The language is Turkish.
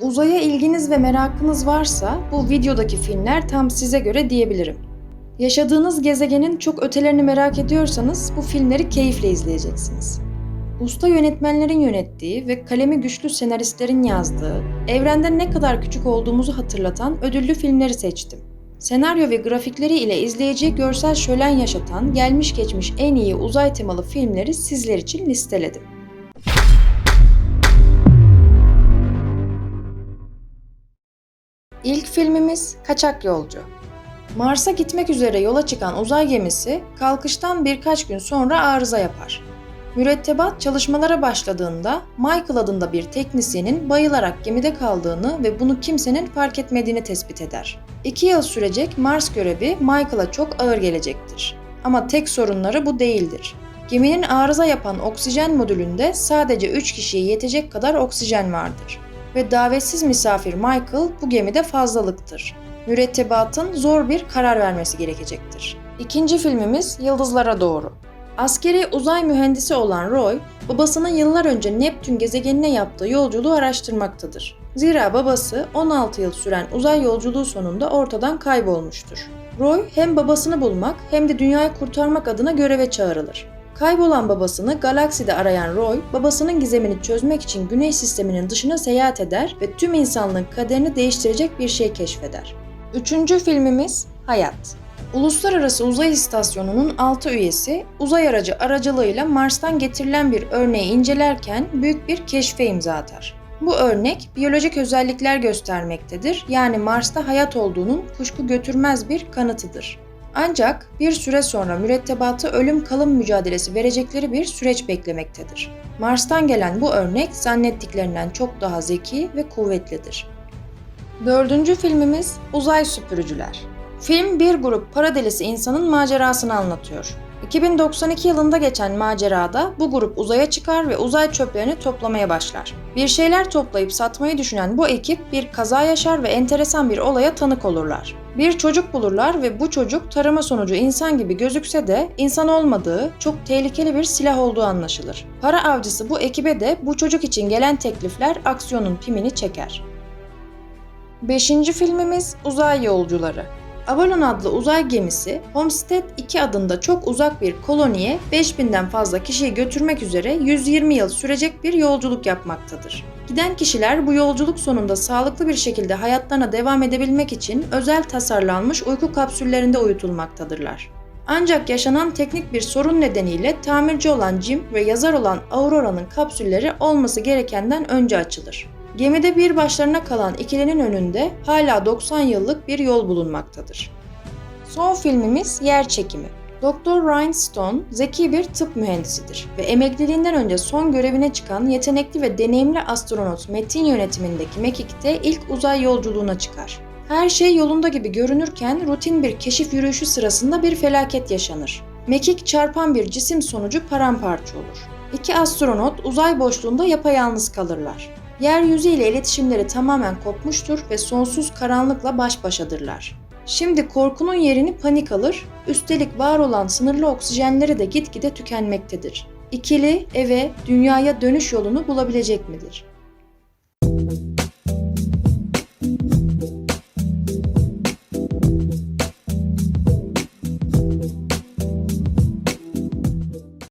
Uzaya ilginiz ve merakınız varsa bu videodaki filmler tam size göre diyebilirim. Yaşadığınız gezegenin çok ötelerini merak ediyorsanız bu filmleri keyifle izleyeceksiniz. Usta yönetmenlerin yönettiği ve kalemi güçlü senaristlerin yazdığı, evrende ne kadar küçük olduğumuzu hatırlatan ödüllü filmleri seçtim. Senaryo ve grafikleri ile izleyiciye görsel şölen yaşatan, gelmiş geçmiş en iyi uzay temalı filmleri sizler için listeledim. İlk filmimiz Kaçak Yolcu. Mars'a gitmek üzere yola çıkan uzay gemisi kalkıştan birkaç gün sonra arıza yapar. Mürettebat çalışmalara başladığında Michael adında bir teknisyenin bayılarak gemide kaldığını ve bunu kimsenin fark etmediğini tespit eder. İki yıl sürecek Mars görevi Michael'a çok ağır gelecektir. Ama tek sorunları bu değildir. Geminin arıza yapan oksijen modülünde sadece 3 kişiye yetecek kadar oksijen vardır. Ve davetsiz misafir Michael bu gemide fazlalıktır. Mürettebatın zor bir karar vermesi gerekecektir. İkinci filmimiz Yıldızlara Doğru. Askeri uzay mühendisi olan Roy, babasının yıllar önce Neptün gezegenine yaptığı yolculuğu araştırmaktadır. Zira babası 16 yıl süren uzay yolculuğu sonunda ortadan kaybolmuştur. Roy hem babasını bulmak hem de dünyayı kurtarmak adına göreve çağrılır. Kaybolan babasını galakside arayan Roy, babasının gizemini çözmek için Güneş sisteminin dışına seyahat eder ve tüm insanlığın kaderini değiştirecek bir şey keşfeder. Üçüncü filmimiz Hayat. Uluslararası Uzay İstasyonu'nun 6 üyesi uzay aracı aracılığıyla Mars'tan getirilen bir örneği incelerken büyük bir keşfe imza atar. Bu örnek biyolojik özellikler göstermektedir. Yani Mars'ta hayat olduğunun kuşku götürmez bir kanıtıdır. Ancak bir süre sonra mürettebatı ölüm kalım mücadelesi verecekleri bir süreç beklemektedir. Mars'tan gelen bu örnek zannettiklerinden çok daha zeki ve kuvvetlidir. Dördüncü filmimiz Uzay Süpürücüler. Film bir grup para delisi insanın macerasını anlatıyor. 2092 yılında geçen macerada bu grup uzaya çıkar ve uzay çöplerini toplamaya başlar. Bir şeyler toplayıp satmayı düşünen bu ekip bir kaza yaşar ve enteresan bir olaya tanık olurlar. Bir çocuk bulurlar ve bu çocuk tarama sonucu insan gibi gözükse de insan olmadığı, çok tehlikeli bir silah olduğu anlaşılır. Para avcısı bu ekibe de bu çocuk için gelen teklifler aksiyonun pimini çeker. Beşinci filmimiz Uzay Yolcuları. Avalon adlı uzay gemisi Homestead 2 adında çok uzak bir koloniye 5000'den fazla kişiyi götürmek üzere 120 yıl sürecek bir yolculuk yapmaktadır. Giden kişiler bu yolculuk sonunda sağlıklı bir şekilde hayatlarına devam edebilmek için özel tasarlanmış uyku kapsüllerinde uyutulmaktadırlar. Ancak yaşanan teknik bir sorun nedeniyle tamirci olan Jim ve yazar olan Aurora'nın kapsülleri olması gerekenden önce açılır. Gemide bir başlarına kalan ikilinin önünde hala 90 yıllık bir yol bulunmaktadır. Son filmimiz Yer Çekimi. Dr. Ryan Stone zeki bir tıp mühendisidir ve emekliliğinden önce son görevine çıkan yetenekli ve deneyimli astronot Metin yönetimindeki Mekik'te ilk uzay yolculuğuna çıkar. Her şey yolunda gibi görünürken rutin bir keşif yürüyüşü sırasında bir felaket yaşanır. Mekik çarpan bir cisim sonucu paramparça olur. İki astronot uzay boşluğunda yapayalnız kalırlar. Yeryüzü ile iletişimleri tamamen kopmuştur ve sonsuz karanlıkla baş başadırlar. Şimdi korkunun yerini panik alır, üstelik var olan sınırlı oksijenleri de gitgide tükenmektedir. İkili eve, dünyaya dönüş yolunu bulabilecek midir?